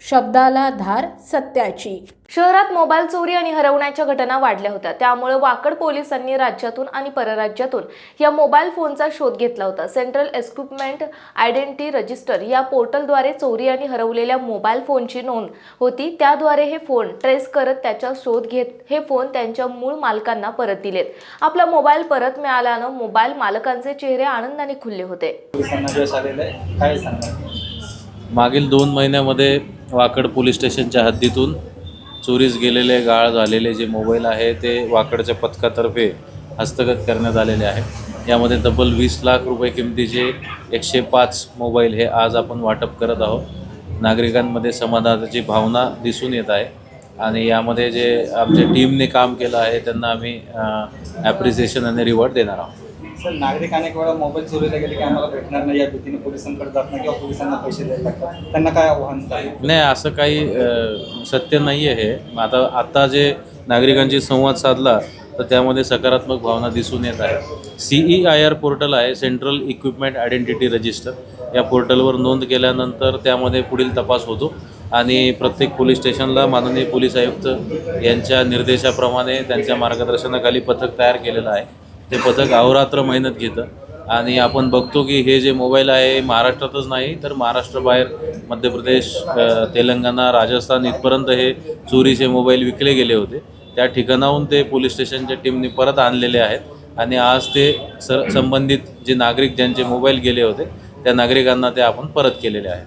शब्दाला धार सत्याची. शहरात मोबाईल चोरी आणि हरवण्याच्या घटना वाढल्या होत्या. त्यामुळे वाकड पोलिसांनी राज्यातून आणि परराज्यातून या मोबाईल फोनचा शोध घेतला होता. सेंट्रल इक्विपमेंट आयडेंटिटी रजिस्टर या पोर्टलद्वारे चोरी आणि हरवलेल्या मोबाईल फोनची नोंद होती. त्याद्वारे हे फोन ट्रेस करत त्याचा शोध घेत हे फोन त्यांच्या मूळ मालकांना परत दिलेत. आपला मोबाईल परत मिळाल्यानं मोबाईल मालकांचे चेहरे आनंदाने खुलले होते. काय मागील दोन महिन्यामध्ये वाकड पोलीस स्टेशनच्या हद्दीतून चोरीस गेलेले गाळ झालेले जे मोबाईल आहे ते वाकडच्या पथकातर्फे हस्तगत करण्यात आलेले आहे. यामध्ये तब्बल वीस लाख रुपये किमतीचे एकशे पाच मोबाईल हे आज आपण वाटप करत आहोत. नागरिकांमध्ये समाधानाची भावना दिसून येत आहे आणि यामध्ये जे आमच्या टीमने काम केलं आहे त्यांना आम्ही ॲप्रिसिएशन आणि रिवॉर्ड देणार आहोत. सर नागरिक अनेक वेळा मोबाईल चोरीला गेले की आम्हाला भेटणार नाही या भीतीने पोलिसांकडे जात नाही किंवा पोलिसांना पैसे द्यायला लागतात? त्यांना काय आव्हान नाही असं काही अ, सत्य नाही आहे हे. आता आत्ता जे नागरिकांशी संवाद साधला तर त्यामध्ये सकारात्मक भावना दिसून येत आहे. C E I R portal आहे सेंट्रल इक्विपमेंट आयडेंटिटी रजिस्टर. या पोर्टलवर नोंद केल्यानंतर त्यामध्ये पुढील तपास होतो. आणि प्रत्येक पोलीस स्टेशनला माननीय पोलीस आयुक्त यांच्या निर्देशाप्रमाणे त्यांच्या मार्गदर्शनाखाली पथक तयार केलेलं आहे. ते पथक अहोरात्र मेहनत घेतं. आणि आपण बघतो की हे जे मोबाईल आहे महाराष्ट्रातच नाही तर महाराष्ट्राबाहेर मध्य प्रदेश तेलंगणा राजस्थान इथपर्यंत हे चोरीचे मोबाईल विकले गेले होते. त्या ठिकाणाहून ते पोलीस स्टेशनच्या टीमने परत आणलेले आहेत. आणि आज ते सर संबंधित जे नागरिक ज्यांचे मोबाईल गेले होते त्या नागरिकांना ते आपण परत केलेले आहेत.